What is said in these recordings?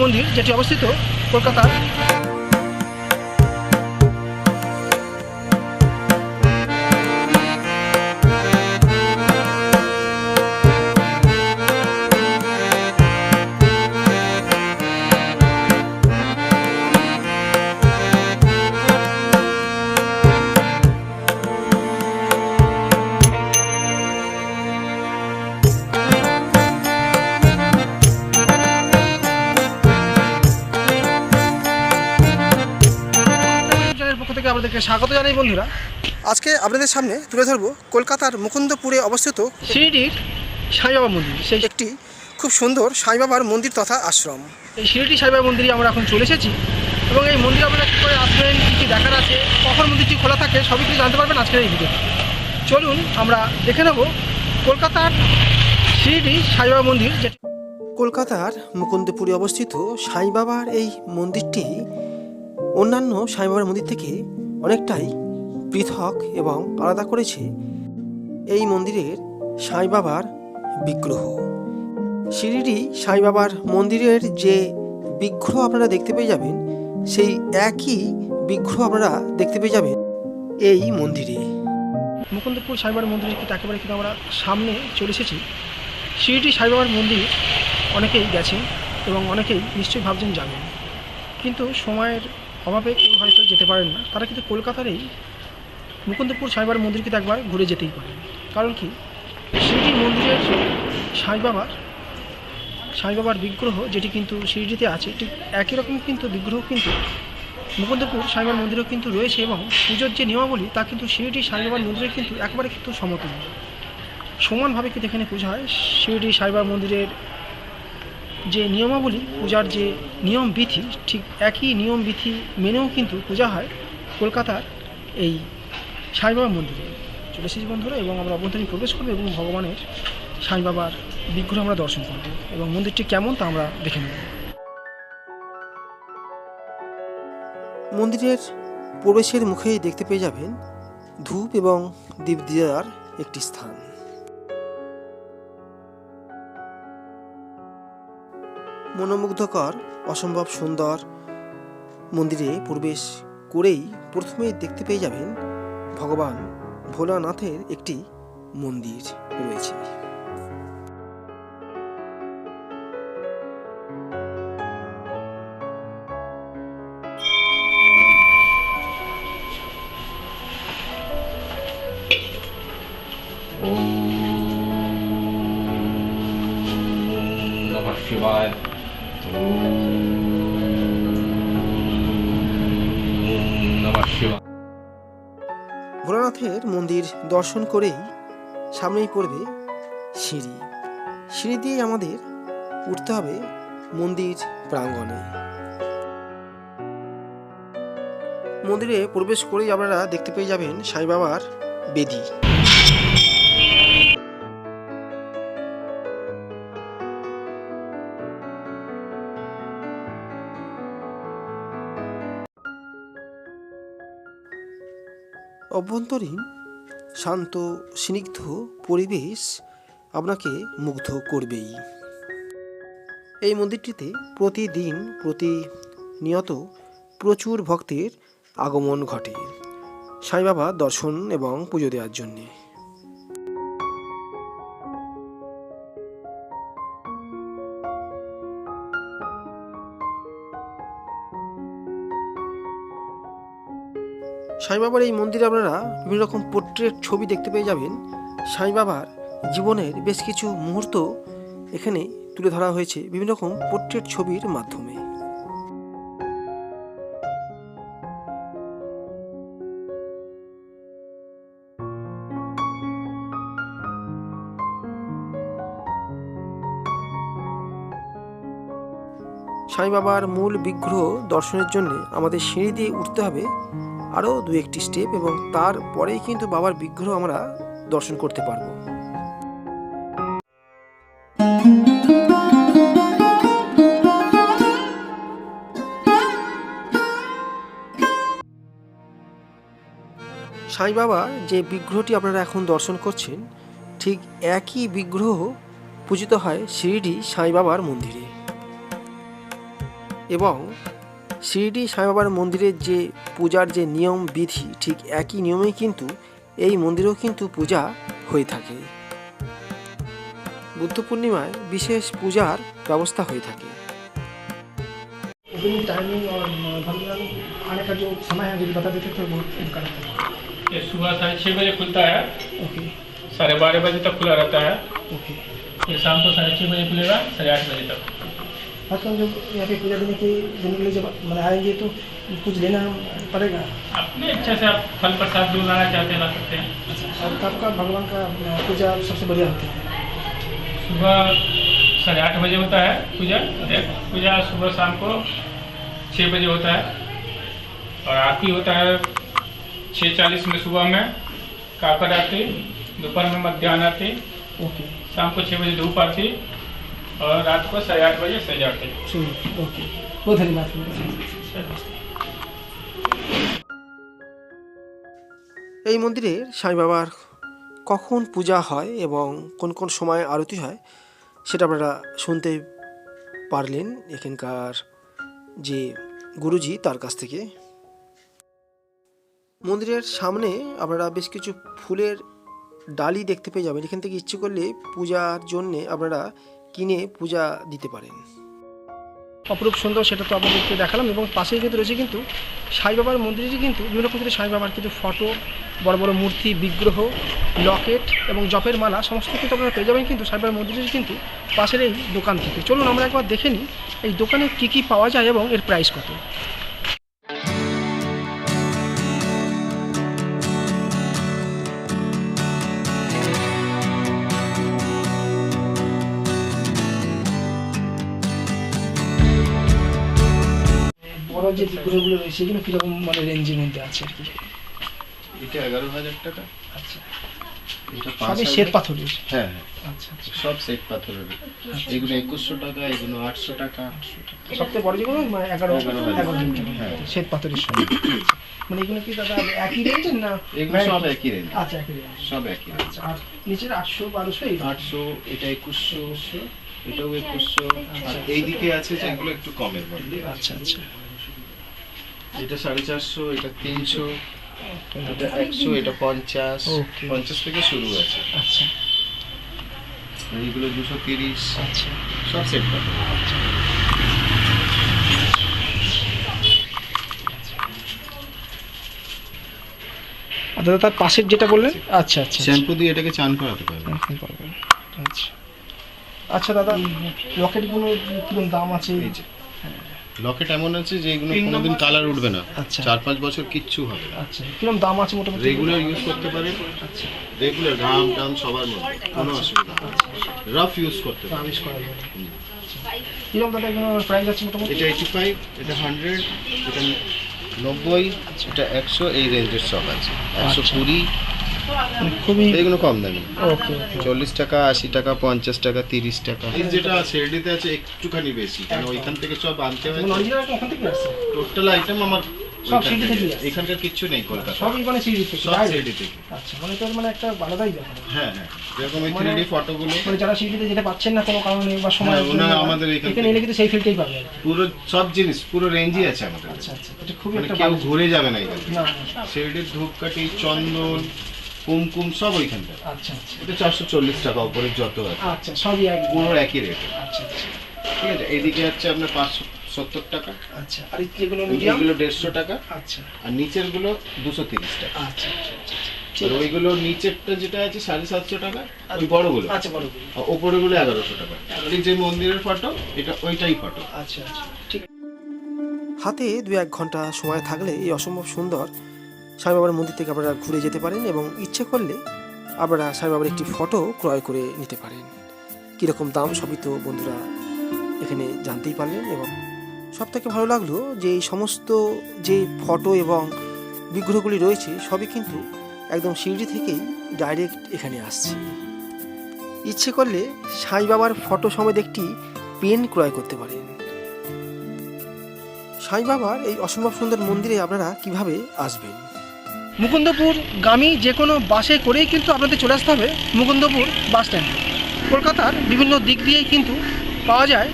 মন্দির যেটি অবস্থিত কলকাতার আপনাদেরকে স্বাগত জানাই বন্ধুরা। আজকে আপনাদের সামনে তুলে ধরব কলকাতার মুকুন্দপুরে অবস্থিত শিরিডির সাইবাবা মন্দির। সেই একটি খুব সুন্দর সাইবাবার মন্দির তথা আশ্রম। এই শিরিডি সাইবাবা মন্দিরে আমরা এখন চলে এসেছি এবং এই মন্দির আপনারা কী করে আসবেন কী কী দেখার আছে কখন মন্দিরটি খোলা থাকে সবই কিছু জানতে পারবেন আজকের এই ভিডিও চলুন আমরা দেখে নেব কলকাতার শিরিডি সাইবাবা মন্দির যেটি কলকাতার মুকুন্দপুরে অবস্থিত সাইবাবার এই মন্দিরটি অন্যান্য সাইবাবার মন্দির থেকে অনেকটাই পৃথক এবং আলাদা করেছে এই মন্দিরের সাইবাবার বিগ্রহ। শিরিডি সাইবাবার মন্দিরের যে বিগ্রহ আপনারা দেখতে পেয়ে যাবেন, সেই একই বিগ্রহ আপনারা দেখতে পেয়ে যাবেন এই মন্দিরে। মুকুন্দপুর সাইবাবার মন্দিরের কিন্তু একেবারে কিন্তু আমরা সামনে চলে এসেছি। শিরিডি সাইবাবার মন্দির, অনেকেই গেছেন এবং অনেকেই নিশ্চয়ই ভাবছেন যাবেন। কিন্তু সময়ের অভাবে কেউ হয়তো যেতে পারেন না। তারা কিন্তু কলকাতার এই মুকুন্দপুর সাইবার মন্দির কিন্তু একবার ঘুরে যেতেই পারেন। কারণ কি? শিরিডি মন্দিরের সাইবাবার সাইবাবার বিগ্রহ যেটি কিন্তু শিরিডিতে আছে, ঠিক একই রকম কিন্তু বিগ্রহ কিন্তু মুকুন্দপুর সাইবাবার মন্দিরেও কিন্তু রয়েছে এবং পুজোর যে নিয়মাবলী, তা কিন্তু শিরিডি সাইবাবার মন্দিরে কিন্তু একবারে কিন্তু সমতুল্য। সমানভাবে কিন্তু এখানে পূজা হয়। শিরিডি সাইবার মন্দিরের যে নিয়মাবলী, পূজার যে নিয়ম বিধি ঠিক একই নিয়ম বিধি মেনেও কিন্তু পূজা হয় কলকাতার এই সাইবাবা মন্দিরে। চলে এসেছি বন্ধুরা, এবং আমরা অভ্যন্তরীণ প্রবেশ করব এবং ভগবানের সাই বাবার বিগ্রহ আমরা দর্শন করব। এবং মন্দিরটি কেমন তা আমরা দেখে নেব। মন্দিরের প্রবেশের মুখেই দেখতে পেয়ে যাবেন ধূপ এবং দীপ দেওয়ার একটি স্থান। মনোমুগ্ধকর, অসম্ভব সুন্দর মন্দিরে প্রবেশ করেই প্রথমেই দেখতে পেয়ে যাবেন ভগবান ভোলানাথের একটি মন্দির রয়েছে Bye. ভোলানাথের মন্দির দর্শন করেই সামনেই পড়বে সিঁড়ি। সিঁড়ি দিয়ে আমাদের উঠতে হবে মন্দির প্রাঙ্গণে। মন্দিরে প্রবেশ করেই আপনারা দেখতে পেয়ে যাবেন সাই বাবার বেদি। অভ্যন্তরীণ, শান্ত, স্নিগ্ধ পরিবেশ আপনাকে মুগ্ধ করবেই। এই মন্দিরটিতে প্রতিদিন প্রতিনিয়ত প্রচুর ভক্তের আগমন ঘটে। সাই বাবা দর্শন এবং পুজো দেওয়ার জন্যে। সাই বাবার এই মন্দিরে আপনারা বিভিন্ন রকম পোর্ট্রেট ছবি দেখতে পেয়ে যাবেন। সাই বাবার জীবনের বেশ কিছু মুহূর্ত এখানে তুলে ধরা হয়েছে বিভিন্ন রকম পোর্ট্রেট ছবির মাধ্যমে। সাই বাবার মূল বিগ্রহ দর্শনের জন্য আমাদের সিঁড়ি দিয়ে উঠতে হবে। আরও দু একটি স্টেপ এবং তারপরেই কিন্তু বাবার বিগ্রহ আমরা দর্শন করতে পারব। সাই বাবা যে বিগ্রহটি আপনারা এখন দর্শন করছেন, ঠিক একই বিগ্রহ পূজিত হয় শিরডি সাই বাবার মন্দিরে। এবং শিরডি সাইবাবার মন্দিরের যে পূজার যে নিয়ম বিধি ঠিক একই নিয়মেই কিন্তু এই মন্দিরেও কিন্তু পূজা হয়ে থাকে বুদ্ধ পূর্ণিমায় বিশেষ পূজার ব্যবস্থা হয়ে থাকে ओपनिंग टाइमिंग और भगवान आने का जो समय है यदि बता देते तो बहुत उपकार होता ये सुबह साढ़े छः बजे खुलता है ओके साढ़े बारह बजे तक खुला रहता है ओके ये शाम को साढ़े छः बजे खुलेगा साढ़े आठ बजे तक आजकल जब यहाँ पे पूजा देने के देने के लिए जब आएँगे तो कुछ लेना पड़ेगा? अपने इच्छा से आप फल प्रसाद जो लाना चाहते हैं ला सकते हैं। और कब का भगवान का पूजा सबसे बढ़िया होता है। सुबह साढ़े आठ बजे होता है पूजा पूजा सुबह शाम को छः बजे होता है। और आरती होता है छः चालीस में सुबह में काकड़ आरती दोपहर में मध्यान्ह आरती ओके। शाम को छः बजे धूप आरती और रात को साढ़े आठ बजे सज आरती ठीक ओके बहुत धन्यवाद এই মন্দিরের সাই বাবার কখন পূজা হয় এবং কোন কোন সময় আরতি হয় সেটা আপনারা শুনতে পারলেন এখানকার যে গুরুজি তার কাছ থেকে মন্দিরের সামনে আপনারা বেশ কিছু ফুলের ডালি দেখতে পেয়ে যাবেন এখান থেকে ইচ্ছে করলে পূজার জন্যে আপনারা কিনে পূজা দিতে পারেন। অপরূপ সুন্দর সেটা তো আপনাদেরকে দেখালাম এবং পাশেই কিন্তু রয়েছে কিন্তু সাই বাবার মন্দিরে কিন্তু বিভিন্ন রকম কিন্তু সাই বাবার কিন্তু ফটো, বড় বড় মূর্তি, বিগ্রহ, লকেট এবং জপের মালা সমস্ত কিন্তু আপনারা পেয়ে যাবেন কিন্তু সাই বাবার মন্দিরের কিন্তু পাশের এই দোকান থেকে চলুন আমরা একবার দেখে নিই এই দোকানে কী কী পাওয়া যায় এবং এর প্রাইস কত। যে বিগ্রহগুলো রয়েছে সেগুলো কীরকম মানে রেঞ্জের মধ্যে আছে আর কি? এটা এগারো হাজার টাকা। আচ্ছা। সবই শ্বেত পাথরের? হ্যাঁ হ্যাঁ। আচ্ছা আচ্ছা। সব সেট পাথরের। এগুলো একুশশো টাকা এগুলো আটশো টাকা। বড় যেগুলো মানে এগারো এগারো হ্যাঁ। শ্বেত পাথরের সঙ্গে। মানে এগুলো কি দাদা একই রেঞ্জের না এগুলো সব একই রেঞ্জ আচ্ছা একই রেঞ্জ সব একই রেঞ্জ আচ্ছা আর নিচের আটশো বারোশো এই আটশো এটা একুশশো এটাও একুশশো। আর এইদিকে আছে যে এগুলো একটু কমের মধ্যে আচ্ছা আচ্ছা। এটা সাড়ে চারশো এটা তিনশো এটা একশো এটা পঞ্চাশ. পঞ্চাশ থেকে শুরু আছে। আচ্ছা। এইগুলো দুশো তিরিশ। আচ্ছা। সব সেট পাথর আর দাদা তার পাশের যেটা বললেন? আচ্ছা আচ্ছা। শ্যাম্পু দিয়ে এটাকে চান করাতে পারবেন। আচ্ছা। আচ্ছা দাদা লকেটগুলো কীরকম দাম আছে? এই যে। লকেট এমন আছে যে এগুলো কোনোদিন কালার উঠবে না। আচ্ছা। চার পাঁচ বছর কিচ্ছু হবে না। আচ্ছা কীরকম দাম আছে মোটামুটি? রেগুলার ইউজ করতে পারেন। আচ্ছা। রেগুলার ঘাম টাম সবার মধ্যে কোনো অসুবিধা হবে রাফ ইউজ করতে পারেন। আবিষ করা যাবে কীরকম দাদা এগুলো প্রাইস আছে মোটামুটি? এটা এইটি ফাইভ এটা হান্ড্রেড এটা নব্বই এটা একশো এই রেঞ্জের সব আছে। একশো আচ্ছা। কুড়ি খুবই এগুলো কম দামি। ওকে ওকে। চল্লিশ টাকা আশি টাকা পঞ্চাশ টাকা তিরিশ টাকা। এই যেটা আছে এডিতে আছে একটুখানি বেশি কারণ ওইখান থেকে সব আনতে হয়। টোটাল আইটেম আমার সব সিডি থেকে। আসে। এখানকার কিচ্ছু নেই কলকাতা সবই মানে সিডি থেকে সব সিডি থেকে আচ্ছা মানে তোর মানে একটা আলাদাই ব্যাপার। হ্যাঁ হ্যাঁ। যেরকম এই মানে- ফটোগুলো। মানে যারা সিডিতে যেতে পারছেন না কোনো কারণে বা সময় হ্যাঁ, ওনারা আমাদের এখান এখানে এলে কিন্তু সেই ফিলটাই পাবে পুরো সব জিনিস পুরো রেঞ্জই আছে আমাদের আচ্ছা আচ্ছা এটা খুবই মানে একটা ভালো ঘুরে যাবে না এখানে না শিরডির ধূপকাঠি চন্দন কুমকুম সব ওইখানটা আচ্ছা আচ্ছা। এটা চারশো চল্লিশ টাকা উপরে যত আছে। আচ্ছা সবই এক পুরো একই রেট আচ্ছা আচ্ছা। ঠিক আছে এইদিকে হচ্ছে আপনার পাঁচশো সত্তর টাকা। আচ্ছা আর এই যেগুলো মিডিয়াম দেড়শো টাকা। আচ্ছা। আর নিচেরগুলো দুশো তিরিশ টাকা। আচ্ছা আচ্ছা আচ্ছা আর ওইগুলো নিচেরটা যেটা আছে সাড়ে সাতশো টাকা ওই বড়গুলো। আচ্ছা। আর ওপরেগুলো এগারোশো টাকা। এই যে মন্দিরের ফটো এটা ওইটাই ফটো। আচ্ছা আচ্ছা। ঠিক। হাতে দু এক ঘণ্টা সময় থাকলে এই অসম্ভব সুন্দর সাই বাবার মন্দির থেকে আপনারা ঘুরে যেতে পারেন এবং ইচ্ছে করলে আপনারা সাই বাবার একটি ফটো ক্রয় করে নিতে পারেন। কীরকম দাম সবই তো বন্ধুরা এখানে জানতেই পারলেন এবং সব থেকে ভালো লাগল যে এই সমস্ত যে ফটো এবং বিগ্রহগুলি রয়েছে, সবই কিন্তু একদম সিঁড়ি থেকেই ডাইরেক্ট এখানে আসছে। ইচ্ছে করলে সাই বাবার ফটো সমেত একটি পেন ক্রয় করতে পারেন। সাই বাবার এই অসম্ভব সুন্দর মন্দিরে আপনারা কীভাবে আসবেন? মুকুন্দপুর গামী যে কোনো বাসে করেই কিন্তু আপনাদের চলে আসতে হবে মুকুন্দপুর বাস স্ট্যান্ডে কলকাতার বিভিন্ন দিক দিয়েই কিন্তু পাওয়া যায়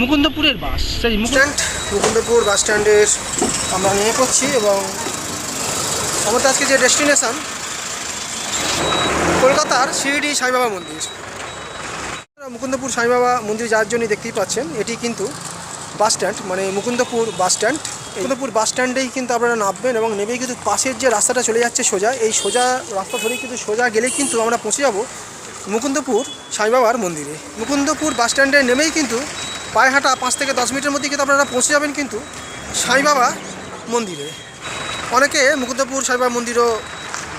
মুকুন্দপুরের বাস। সেই মুকুন্দ মুকুন্দপুর বাস স্ট্যান্ডের আমরা নিয়ে করছি এবং আমাদের আজকে যে ডেস্টিনেশন কলকাতার শিরডি সাইবাবা মন্দির। মুকুন্দপুর সাইবাবা মন্দির যাওয়ার জন্য দেখতেই পাচ্ছেন, এটি কিন্তু বাস স্ট্যান্ড মানে Mukundapur bus stand Mukundapur bus স্ট্যান্ডেই কিন্তু আপনারা নামবেন এবং নেমেই কিন্তু পাশের যে রাস্তাটা চলে যাচ্ছে সোজা, এই সোজা রাস্তা ধরেই কিন্তু সোজা গেলেই কিন্তু আমরা পৌঁছে যাব মুকুন্দপুর সাইবাবার মন্দিরে। মুকুন্দপুর বাস স্ট্যান্ডে নেমেই কিন্তু পায়ে হাঁটা পাঁচ থেকে দশ মিনিটের মধ্যে কিন্তু আপনারা পৌঁছে যাবেন কিন্তু সাইবাবা মন্দিরে। অনেকে মুকুন্দপুর সাইবাবা মন্দিরও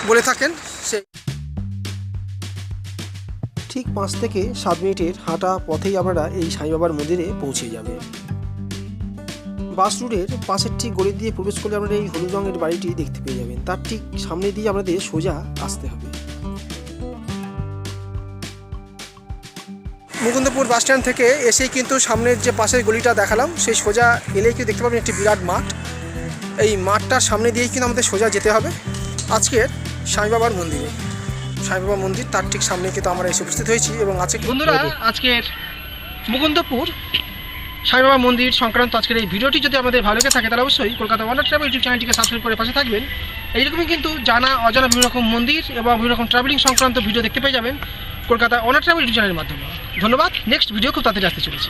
বলে থাকেন, সে ঠিক পাঁচ থেকে সাত মিনিটের হাঁটা পথেই আপনারা এই সাইবাবার মন্দিরে পৌঁছে যাবেন। বাস রুটের পাশের ঠিক গলি দিয়ে প্রবেশ করলে আপনারা এই হলুদ রঙের বাড়িটি দেখতে পেয়ে যাবেন। তার ঠিক সামনে দিয়ে আপনাদের সোজা আসতে হবে। মুকুন্দপুর বাস স্ট্যান্ড থেকে এসেই কিন্তু সামনের যে পাশের গলিটা দেখালাম, সেই সোজা এলেই কিন্তু দেখতে পাবেন একটি বিরাট মাঠ। এই মাঠটার সামনে দিয়েই কিন্তু আমাদের সোজা যেতে হবে। আজকের সাইবাবার মন্দিরে। সাইবাবা মন্দির তার ঠিক সামনে কিন্তু আমরা এসে উপস্থিত হয়েছি এবং আজকে বন্ধুরা, আজকের মুকুন্দপুর সাইবাবা মন্দির সংক্রান্ত আজকের এই ভিডিওটি যদি আমাদের ভালো লেগে থাকে, তাহলে অবশ্যই কলকাতা ওয়ান্ডার ট্রাভেল ইউটিউব চ্যানেলটিকে সাবস্ক্রাইব করে পাশে থাকবেন। এইরকমই কিন্তু জানা, অজানা বিভিন্ন রকম মন্দির এবং বিভিন্ন রকম ট্রাভেলিং সংক্রান্ত ভিডিও দেখতে পেয়ে যাবেন কলকাতা ওয়ান্ডার ট্রাভেল ইউটিউব চ্যানেলের মাধ্যমে। ধন্যবাদ নেক্সট ভিডিও খুব তাড়াতাড়ি আসতে চলেছে।